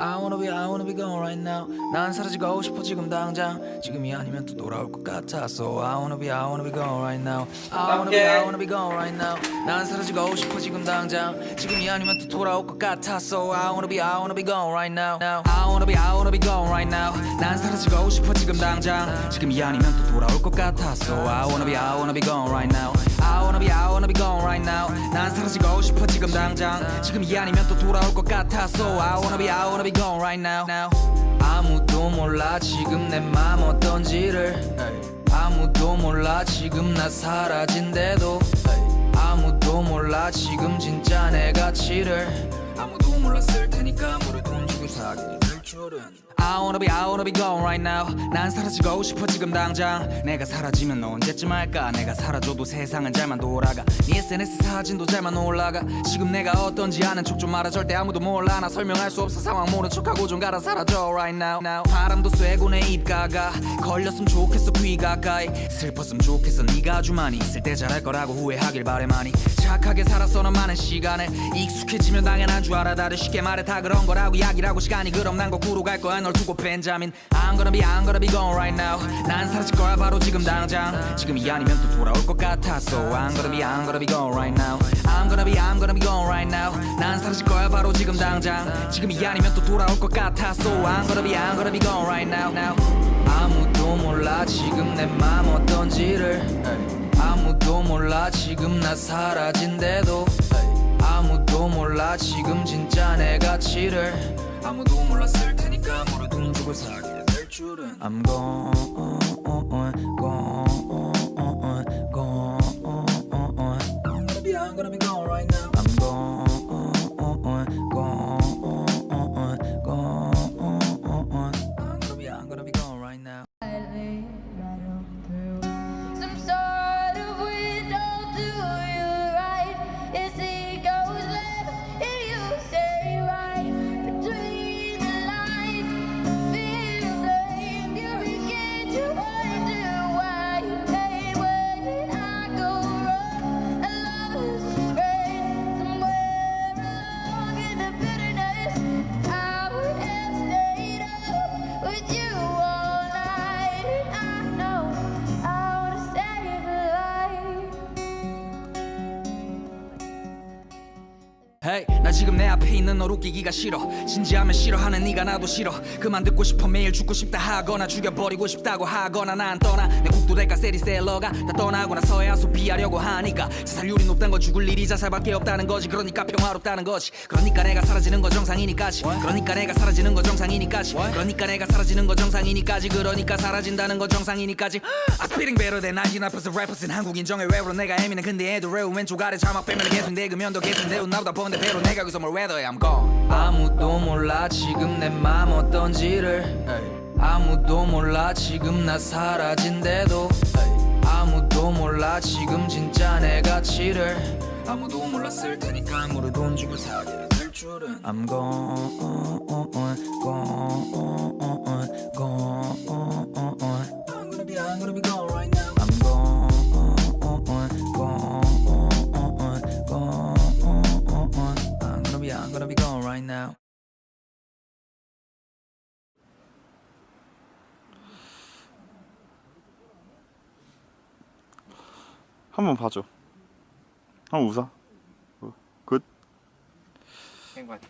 I wanna be I wanna be gone right now 난 사라지고 싶어 지금 당장 지금이 아니면 또 돌아올 것 같아 So I wanna be I wanna be gone right now I wanna be I wanna be gone right now 난 사라지고 싶어 지금 당장 지금이 아니면 또 돌아올 것 같아 So I wanna be I wanna be gone right now now I wanna be I wanna be gone right now 난 사라지고 싶어 지금 당장 지금이 아니면 또 돌아올 것 같아 So I wanna be I wanna be gone right now I wanna be I wanna be gone right now. 난 사라지고 싶어 지금 당장. 지금 이 아니면 또 돌아올 것 같아. So I wanna be I wanna be gone right now. 아무도 몰라 지금 내 맘 어떤지를. 아무도 몰라 지금 나 사라진대도. 아무도 몰라 지금 진짜 내 가치를. 아무도 몰랐을 테니까 물을 돈 주고 사게 I wanna be I wanna be gone right now. 난 사라지고 싶어 지금 당장. 내가 사라지면 너 언제쯤 할까? 내가 사라져도 세상은 잘만 돌아가. 네 SNS 사진도 잘만 올라가. 지금 내가 어떤지 아는 척 좀 말아 절대 아무도 몰라. 나 설명할 수 없어. 상황 모른 척하고 좀 가라. 사라져 right now, now. 바람도 쐬고 내 입가가. 걸렸으면 좋겠어 귀 가까이. 슬펐으면 좋겠어 네가 아주 많이 있을 때 잘할 거라고 후회하길 바래 많이. 착하게 살았어 넌 많은 시간을 익숙해지면 당연한 줄 알아. 다들 쉽게 말해. 다 그런 거라고 이야기라고 시간이 그럼 난 거꾸로 갈 거야 널 두고 벤자민 I'm gonna be I'm gonna be gone right now 난 사라질 거야 바로 지금 당장 지금이 아니면 또 돌아올 것 같아 So I'm gonna be I'm gonna be gone right now I'm gonna be I'm gonna be gone right now 난 사라질 거야 바로 지금 당장 지금이 아니면 또 돌아올 것 같아 So I'm gonna be I'm gonna be gone right now now 아무도 몰라 지금 내 맘 어떤지를 아무도 몰라 지금 나 사라진대도 아무도 몰라 지금 진짜 내 가치를 아무도 몰랐을 테 물을 돈 주고 사게 될 줄은 I'm gone gone gone gone gonna be I'm gonna be gone right now Hey, 나 지금 내 앞에 있는 널 웃기기가 싫어. 진지하면 싫어하는 네가 나도 싫어. 그만 듣고 싶어. 매일 죽고 싶다 하거나 죽여버리고 싶다고 하거나 난 떠나. 내 국도 대가 세리셀러가 다 떠나고 나서야 소비하려고 하니까. 자살률이 높단 건 죽을 일이 자살밖에 없다는 거지. 그러니까 평화롭다는 거지. 그러니까 내가 사라지는 건 정상이니까지. 그러니까 내가 사라지는 건 정상이니까지. 그러니까 내가 사라지는 건 정상이니까지. 그러니까 사라진다는 건 정상이니까지. I spitting better than 99% rappers in 한국 인정해 랩으로 내가 애미는. 근데 애도 랩 왼쪽 아래 자막 빼면 계속 내그면 더 계속 내우 나보다 번데 배로 내가 여기서 뭘 weather I'm gone. 아무도 몰라 지금 내 맘 어떤지를. 아무도 몰라 지금 나 사라진대도. 아무도 몰라 지금 진짜 내 가치를. 아무도 몰랐을 테니까 아무리 돈 주고 사게 될 줄은. I'm gone gone 한번 봐줘. 한번 웃어. 어, 굿. 행관